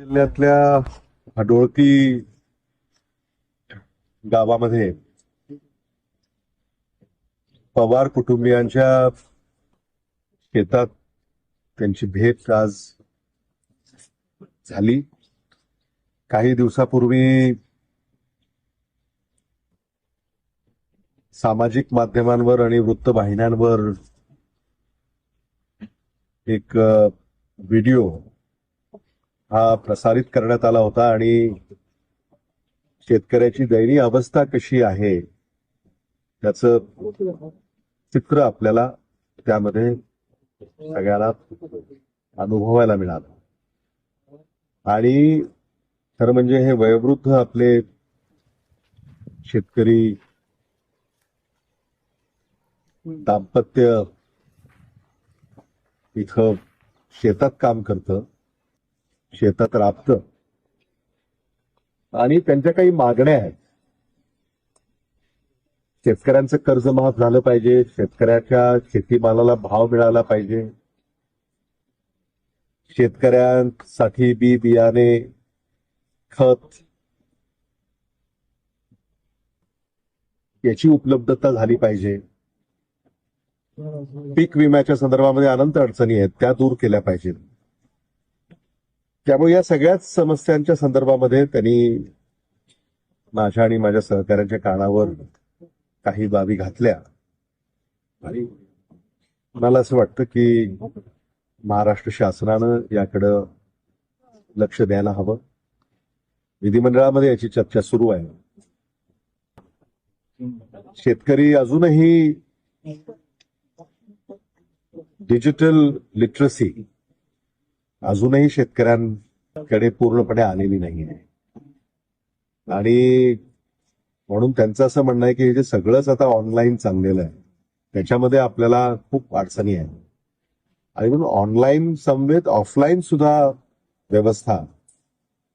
जिल्ह्यातल्या हडोळकी गावामध्ये पवार कुटुंबियांच्या शेतात त्यांची भेट आज झाली. काही दिवसापूर्वी सामाजिक माध्यमांवर आणि वृत्तवाहिन्यांवर एक व्हिडिओ हा प्रसारित करण्यात आला होता आणि शेतकऱ्याची दयनीय अवस्था कशी आहे त्याच चित्र आपल्याला त्यामध्ये सगळ्यांना अनुभवायला मिळालं. आणि खरं म्हणजे हे वयोवृद्ध आपले शेतकरी दाम्पत्य इथं शेतात काम करतं. शेतात राबतं. आणि त्यांच्या काही मागण्या आहेत. शेतकऱ्यांचं कर्ज माफ झालं पाहिजे शेतकऱ्याच्या शेतीमालाला भाव मिळाला पाहिजे. शेतकऱ्यांसाठी बी बियाणे खत याची उपलब्धता झाली पाहिजे. पीक विम्याच्या संदर्भामध्ये अनंत अडचणी आहेत त्या दूर केल्या पाहिजेत. त्यामुळे या सगळ्याच समस्यांच्या संदर्भामध्ये त्यांनी माझ्या आणि माझ्या सहकाऱ्यांच्या कानावर काही बाबी घातल्या. आणि मला असं वाटतं की महाराष्ट्र शासनानं याकडं लक्ष द्यायला हवं. विधिमंडळामध्ये याची चर्चा सुरू आहे. शेतकरी अजूनही डिजिटल लिटरसी अजूनही शेतकऱ्यांकडे पूर्णपणे आलेली नाही आहे आणि म्हणून त्यांचं असं म्हणणं आहे की हे जे सगळंच आता ऑनलाईन चाललेलं आहे त्याच्यामध्ये आपल्याला खूप अडचणी आहेत. आणि म्हणून ऑनलाईन समवेत ऑफलाईन सुद्धा व्यवस्था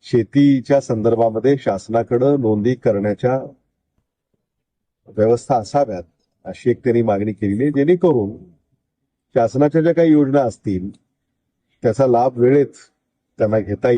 शेतीच्या संदर्भामध्ये शासनाकडं नोंदी करण्याच्या व्यवस्था असाव्यात अशी एक त्यांनी मागणी केलेली आहे. जेणेकरून शासनाच्या ज्या काही योजना असतील त्याचा लाभ वेळेत त्यांना घेता येईल.